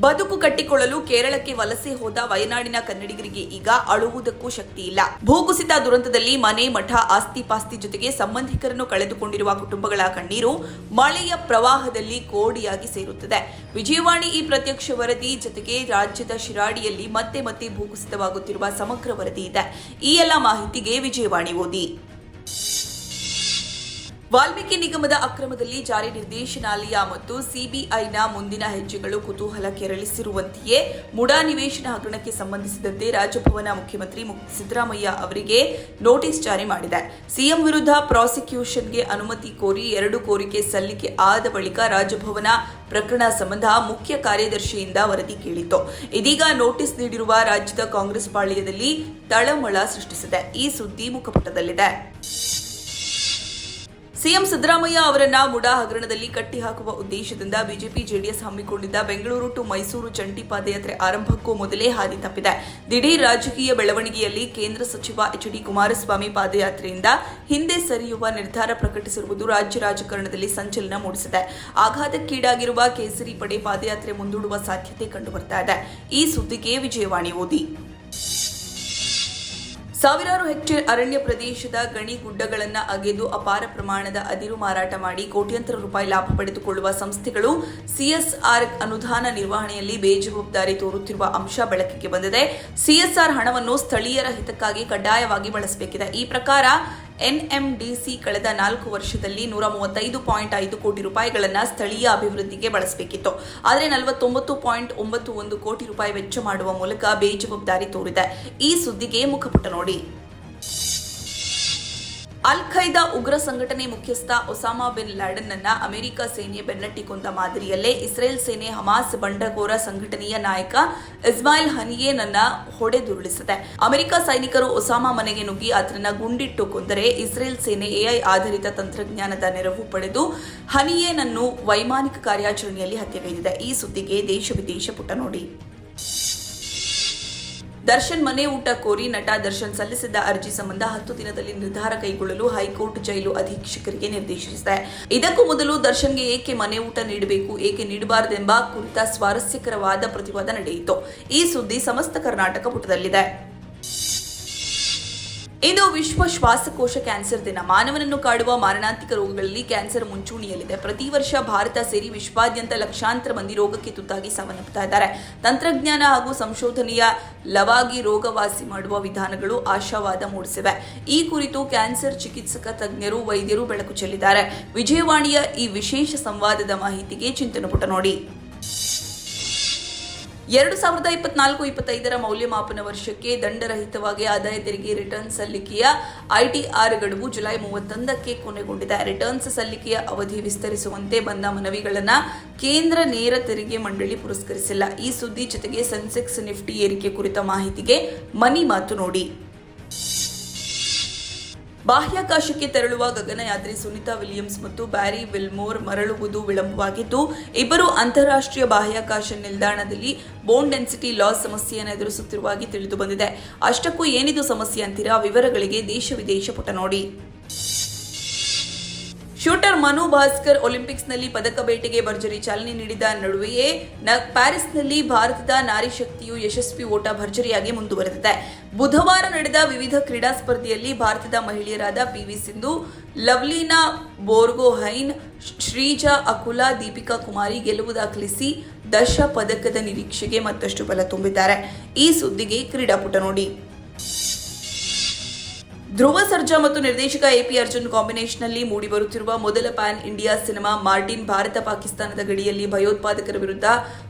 ಬದುಕು ಕಟ್ಟಿಕೊಳ್ಳಲು ಕೇರಳಕ್ಕೆ ವಲಸೆ ಹೋದ ವಯನಾಡಿನ ಕನ್ನಡಿಗರಿಗೆ ಈಗ ಅಳುವುದಕ್ಕೂ ಶಕ್ತಿ ಇಲ್ಲ. ಭೂಕುಸಿತ ದುರಂತದಲ್ಲಿ ಮನೆ ಮಠ ಆಸ್ತಿ ಪಾಸ್ತಿ ಜೊತೆಗೆ ಸಂಬಂಧಿಕರನ್ನು ಕಳೆದುಕೊಂಡಿರುವ ಕುಟುಂಬಗಳ ಕಣ್ಣೀರು ಮಳೆಯ ಪ್ರವಾಹದಲ್ಲಿ ಕೋಡಿಯಾಗಿ ಸೇರುತ್ತದೆ. ವಿಜಯವಾಣಿ ಈ ಪ್ರತ್ಯಕ್ಷ ವರದಿ ಜೊತೆಗೆ ರಾಜ್ಯದ ಶಿರಾಡಿಯಲ್ಲಿ ಮತ್ತೆ ಮತ್ತೆ ಭೂಕುಸಿತವಾಗುತ್ತಿರುವ ಸಮಗ್ರ ವರದಿ ಇದೆ. ಈ ಎಲ್ಲ ಮಾಹಿತಿಗೆ ವಿಜಯವಾಣಿ ಓದಿ. ವಾಲ್ಮೀಕಿ ನಿಗಮದ ಅಕ್ರಮದಲ್ಲಿ ಜಾರಿ ನಿರ್ದೇಶನಾಲಯ ಮತ್ತು ಸಿಬಿಐನ ಮುಂದಿನ ಹೆಜ್ಜೆಗಳು ಕುತೂಹಲ ಕೆರಳಿಸಿರುವಂತೆಯೇ ಮುಡಾ ನಿವೇಶನ ಹಗರಣಕ್ಕೆ ಸಂಬಂಧಿಸಿದಂತೆ ರಾಜಭವನ ಮುಖ್ಯಮಂತ್ರಿ ಸಿದ್ದರಾಮಯ್ಯ ಅವರಿಗೆ ನೋಟಿಸ್ ಜಾರಿ ಮಾಡಿದೆ. ಸಿಎಂ ವಿರುದ್ಧ ಪ್ರಾಸಿಕ್ಯೂಷನ್ಗೆ ಅನುಮತಿ ಕೋರಿ ಎರಡು ಕೋರಿಕೆ ಸಲ್ಲಿಕೆ ಆದ ಬಳಿಕ ರಾಜಭವನ ಪ್ರಕರಣ ಸಂಬಂಧ ಮುಖ್ಯ ಕಾರ್ಯದರ್ಶಿಯಿಂದ ವರದಿ ಕೇಳಿತ್ತು. ಇದೀಗ ನೋಟಿಸ್ ನೀಡಿರುವ ರಾಜ್ಯದ ಕಾಂಗ್ರೆಸ್ ಪಾಳ್ಯದಲ್ಲಿ ತಳಮಳ ಸೃಷ್ಟಿಸಿದೆ. ಈ ಸುದ್ದಿ ಮುಖಪುಟದಲ್ಲಿದೆ. ಸಿಎಂ ಸಿದ್ದರಾಮಯ್ಯ ಅವರನ್ನ ಮುಡಾ ಹಗರಣದಲ್ಲಿ ಕಟ್ಟಿಹಾಕುವ ಉದ್ದೇಶದಿಂದ ಬಿಜೆಪಿ ಜೆಡಿಎಸ್ ಹಮ್ಮಿಕೊಂಡಿದ್ದ ಬೆಂಗಳೂರು ಟು ಮೈಸೂರು ಜಂಟಿ ಪಾದಯಾತ್ರೆ ಆರಂಭಕ್ಕೂ ಮೊದಲೇ ಹಾದಿ ತಪ್ಪಿದೆ. ದಿಢೀರ್ ರಾಜಕೀಯ ಬೆಳವಣಿಗೆಯಲ್ಲಿ ಕೇಂದ್ರ ಸಚಿವ ಎಚ್ ಡಿ ಕುಮಾರಸ್ವಾಮಿ ಪಾದಯಾತ್ರೆಯಿಂದ ಹಿಂದೆ ಸರಿಯುವ ನಿರ್ಧಾರ ಪ್ರಕಟಿಸಿರುವುದು ರಾಜ್ಯ ರಾಜಕಾರಣದಲ್ಲಿ ಸಂಚಲನ ಮೂಡಿಸಿದೆ. ಆಘಾತಕ್ಕೀಡಾಗಿರುವ ಕೇಸರಿ ಪಡೆ ಪಾದಯಾತ್ರೆ ಮುಂದೂಡುವ ಸಾಧ್ಯತೆ ಕಂಡುಬರ್ತಾ ಇದೆ. ಈ ಸುದ್ದಿಗೆ ವಿಜಯವಾಣಿ ಓದಿ. ಸಾವಿರಾರು ಹೆಕ್ಟೇರ್ ಅರಣ್ಯ ಪ್ರದೇಶದ ಗಣಿ ಗುಡ್ಡಗಳನ್ನು ಅಗೆದು ಅಪಾರ ಪ್ರಮಾಣದ ಅದಿರು ಮಾರಾಟ ಮಾಡಿ ಕೋಟ್ಯಂತರ ರೂಪಾಯಿ ಲಾಭ ಪಡೆದುಕೊಳ್ಳುವ ಸಂಸ್ಥೆಗಳು ಸಿಎಸ್ಆರ್ ಅನುದಾನ ನಿರ್ವಹಣೆಯಲ್ಲಿ ಬೇಜವಾಬ್ದಾರಿ ತೋರುತ್ತಿರುವ ಅಂಶ ಬೆಳಕಿಗೆ ಬಂದಿದೆ. ಸಿಎಸ್ಆರ್ ಹಣವನ್ನು ಸ್ಥಳೀಯರ ಹಿತಕ್ಕಾಗಿ ಕಡ್ಡಾಯವಾಗಿ ಬಳಸಬೇಕಿದೆ. ಈ ಪ್ರಕಾರ ಎನ್ಎಂಡಿಸಿ ಕಳೆದ ನಾಲ್ಕು ವರ್ಷದಲ್ಲಿ ನೂರ ಮೂವತ್ತೈದು ಪಾಯಿಂಟ್ ಐದು ಕೋಟಿ ರೂಪಾಯಿಗಳನ್ನು ಸ್ಥಳೀಯ ಅಭಿವೃದ್ಧಿಗೆ ಬಳಸಬೇಕಿತ್ತು. ಆದರೆ ನಲವತ್ತೊಂಬತ್ತು ಪಾಯಿಂಟ್ ಒಂಬತ್ತು ಒಂದು ಕೋಟಿ ರೂಪಾಯಿ ವೆಚ್ಚ ಮಾಡುವ ಮೂಲಕ ಬೇಜವಾಬ್ದಾರಿ ತೋರಿದೆ. ಈ ಸುದ್ದಿಗೆ ಮುಖಪುಟ ನೋಡಿ. ಅಲ್ ಖೈದಾ ಉಗ್ರ ಸಂಘಟನೆ ಮುಖ್ಯಸ್ಥ ಒಸಾಮಾ ಬಿನ್ ಲ್ಯಾಡನ್ ಅನ್ನ ಅಮೆರಿಕ ಸೇನೆ ಬೆನ್ನಟ್ಟಿಕೊಂಡ ಮಾದರಿಯಲ್ಲೇ ಇಸ್ರೇಲ್ ಸೇನೆ ಹಮಾಸ್ ಬಂಡಗೋರ ಸಂಘಟನೆಯ ನಾಯಕ ಇಸ್ಮಾಯಿಲ್ ಹನಿಯೇನನ್ನ ಹೊಡೆದುರುಳಿಸಿದೆ. ಅಮೆರಿಕ ಸೈನಿಕರು ಒಸಾಮಾ ಮನೆಗೆ ನುಗ್ಗಿ ಆತನನ್ನ ಗುಂಡಿಟ್ಟು ಕೊಂದರೆ ಇಸ್ರೇಲ್ ಸೇನೆ ಎಐ ಆಧಾರಿತ ತಂತ್ರಜ್ಞಾನದ ನೆರವು ಪಡೆದು ಹನಿಯೇನನ್ನು ವೈಮಾನಿಕ ಕಾರ್ಯಾಚರಣೆಯಲ್ಲಿ ಹತ್ಯೆಗೈದಿದೆ. ಈ ಸುದ್ದಿಗೆ ದೇಶ ವಿದೇಶ ಪುಟ ನೋಡಿ. ದರ್ಶನ್ ಮನೆ ಊಟ ಕೋರಿ ನಟ ದರ್ಶನ್ ಸಲ್ಲಿಸಿದ್ದ ಅರ್ಜಿ ಸಂಬಂಧ ಹತ್ತು ದಿನದಲ್ಲಿ ನಿರ್ಧಾರ ಕೈಗೊಳ್ಳಲು ಹೈಕೋರ್ಟ್ ಜೈಲು ಅಧೀಕ್ಷಕರಿಗೆ ನಿರ್ದೇಶಿಸಿದೆ. ಇದಕ್ಕೂ ಮೊದಲು ದರ್ಶನ್ಗೆ ಏಕೆ ಮನೆ ಊಟ ನೀಡಬೇಕು, ಏಕೆ ನೀಡಬಾರದೆಂಬ ಕುರಿತ ಸ್ವಾರಸ್ಯಕರವಾದ ಪ್ರತಿವಾದ ನಡೆಯಿತು. ಈ ಸುದ್ದಿ ಸಮಸ್ತ ಕರ್ನಾಟಕ ಪುಟದಲ್ಲಿದೆ. ಇಂದು ವಿಶ್ವ ಶ್ವಾಸಕೋಶ ಕ್ಯಾನ್ಸರ್ ದಿನ. ಮಾನವನನ್ನು ಕಾಡುವ ಮಾರಣಾಂತಿಕ ರೋಗಗಳಲ್ಲಿ ಕ್ಯಾನ್ಸರ್ ಮುಂಚೂಣಿಯಲ್ಲಿದೆ. ಪ್ರತಿ ವರ್ಷ ಭಾರತ ಸೇರಿ ವಿಶ್ವಾದ್ಯಂತ ಲಕ್ಷಾಂತರ ಮಂದಿ ರೋಗಕ್ಕೆ ತುತ್ತಾಗಿ ಸಾವನ್ನಪ್ಪುತ್ತಾ ಇದ್ದಾರೆ. ತಂತ್ರಜ್ಞಾನ ಹಾಗೂ ಸಂಶೋಧನೆಯ ಲವಾಗಿ ರೋಗವಾಸಿ ಮಾಡುವ ವಿಧಾನಗಳು ಆಶಾವಾದ ಮೂಡಿಸಿವೆ. ಈ ಕುರಿತು ಕ್ಯಾನ್ಸರ್ ಚಿಕಿತ್ಸಕ ತಜ್ಞರು, ವೈದ್ಯರು ಬೆಳಕು ಚೆಲ್ಲಿದ್ದಾರೆ. ವಿಜಯವಾಣಿಯ ಈ ವಿಶೇಷ ಸಂವಾದದ ಮಾಹಿತಿಗೆ ಚಿಂತನ ಪುಟ ನೋಡಿ. ಎರಡು ಸಾವಿರದ ಇಪ್ಪತ್ನಾಲ್ಕು ಇಪ್ಪತ್ತೈದರ ಮೌಲ್ಯಮಾಪನ ವರ್ಷಕ್ಕೆ ದಂಡರಹಿತವಾಗಿ ಆದಾಯ ತೆರಿಗೆ ರಿಟರ್ನ್ ಸಲ್ಲಿಕೆಯ ಐಟಿಆರ್ ಗಡುವು ಜುಲೈ ಮೂವತ್ತೊಂದಕ್ಕೆ ಕೊನೆಗೊಂಡಿದೆ. ರಿಟರ್ನ್ಸ್ ಸಲ್ಲಿಕೆಯ ಅವಧಿ ವಿಸ್ತರಿಸುವಂತೆ ಬಂದ ಮನವಿಗಳನ್ನು ಕೇಂದ್ರ ನೇರ ತೆರಿಗೆ ಮಂಡಳಿ ಪುರಸ್ಕರಿಸಿಲ್ಲ. ಈ ಸುದ್ದಿ ಜೊತೆಗೆ ಸೆನ್ಸೆಕ್ಸ್ ನಿಫ್ಟಿ ಏರಿಕೆ ಕುರಿತ ಮಾಹಿತಿಗೆ ಮನಿ ಮಾತು ನೋಡಿ. ಬಾಹ್ಯಾಕಾಶಕ್ಕೆ ತೆರಳುವ ಗಗನಯಾತ್ರಿ ಸುನಿತಾ ವಿಲಿಯಮ್ಸ್ ಮತ್ತು ಬ್ಯಾರಿ ವಿಲ್ಮೋರ್ ಮರಳುವುದು ವಿಳಂಬವಾಗಿದ್ದು, ಇಬ್ಬರು ಅಂತಾರಾಷ್ಟ್ರೀಯ ಬಾಹ್ಯಾಕಾಶ ನಿಲ್ದಾಣದಲ್ಲಿ ಬೋನ್ ಡೆನ್ಸಿಟಿ ಲಾಸ್ ಸಮಸ್ಯೆಯನ್ನು ಎದುರಿಸುತ್ತಿರುವಾಗಿ ತಿಳಿದು ಬಂದಿದೆ ಅಷ್ಟಕ್ಕೂ ಏನಿದು ಸಮಸ್ಯೆ ಅಂತೀರಾ? ವಿವರಗಳಿಗೆ ದೇಶ ವಿದೇಶ ಪುಟ ನೋಡಿ. ಶೂಟರ್ ಮನು ಭಾಸ್ಕರ್ ಒಲಿಂಪಿಕ್ಸ್ನಲ್ಲಿ ಪದಕ ಬೇಟೆಗೆ ಭರ್ಜರಿ ಚಾಲನೆ ನೀಡಿದ ನಡುವೆಯೇ ಪ್ಯಾರಿಸ್ನಲ್ಲಿ ಭಾರತದ ನಾರಿ ಶಕ್ತಿಯು ಯಶಸ್ವಿ ಓಟ ಭರ್ಜರಿಯಾಗಿ ಮುಂದುವರೆದಿದೆ. ಬುಧವಾರ ನಡೆದ ವಿವಿಧ ಕ್ರೀಡಾ ಸ್ಪರ್ಧೆಯಲ್ಲಿ ಭಾರತದ ಮಹಿಳೆಯರಾದ ಪಿವಿ ಸಿಂಧು, ಲವ್ಲೀನಾ ಬೋರ್ಗೋಹೈನ್, ಶ್ರೀಜಾ ಅಕುಲಾ, ದೀಪಿಕಾ ಕುಮಾರಿ ಗೆಲುವು ದಾಖಲಿಸಿ ದಶ ಪದಕದ ನಿರೀಕ್ಷೆಗೆ ಮತ್ತಷ್ಟು ಬಲ ತುಂಬಿದ್ದಾರೆ. ಈ ಸುದ್ದಿಗೆ ಕ್ರೀಡಾಪುಟ ನೋಡಿ. ಧ್ರುವ ಸರ್ಜಾ ಮತ್ತು ನಿರ್ದೇಶಕ ಎಪಿ ಅರ್ಜುನ್ ಕಾಂಬಿನೇಷನ್ನಲ್ಲಿ ಮೂಡಿಬರುತ್ತಿರುವ ಮೊದಲ pan India cinema Martin Bharat ಪಾಕಿಸ್ತಾನದ ಗಡಿಯಲ್ಲಿ ಭಯೋತ್ಪಾದಕರ ವಿರುದ್ಧ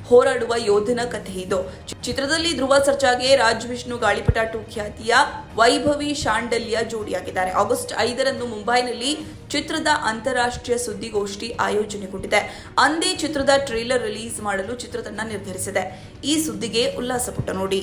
ಹೋರಾಡುವ ಯೋಧನ ಕಥೆ ಇದು. ಚಿತ್ರದಲ್ಲಿ ಧ್ರುವ ಸರ್ಜಾಗೆ ರಾಜ್ ವಿಷ್ಣು ಗಾಳಿಪಟ ಟು ಖ್ಯಾತಿಯ ವೈಭವಿ ಶಾಂಡಲ್ಯ ಜೋಡಿಯಾಗಿದ್ದಾರೆ. ಆಗಸ್ಟ್ ಐದರಂದು ಮುಂಬೈನಲ್ಲಿ ಚಿತ್ರದ ಅಂತಾರಾಷ್ಟ್ರೀಯ ಸುದ್ದಿಗೋಷ್ಠಿ ಆಯೋಜನೆಗೊಂಡಿದೆ. ಅಂದೇ ಚಿತ್ರದ ಟ್ರೇಲರ್ ರಿಲೀಸ್ ಮಾಡಲು ಚಿತ್ರತಂಡ ನಿರ್ಧರಿಸಿದೆ. ಈ ಸುದ್ದಿಗೆ ಉಲ್ಲಾಸ ಪುಟ ನೋಡಿ.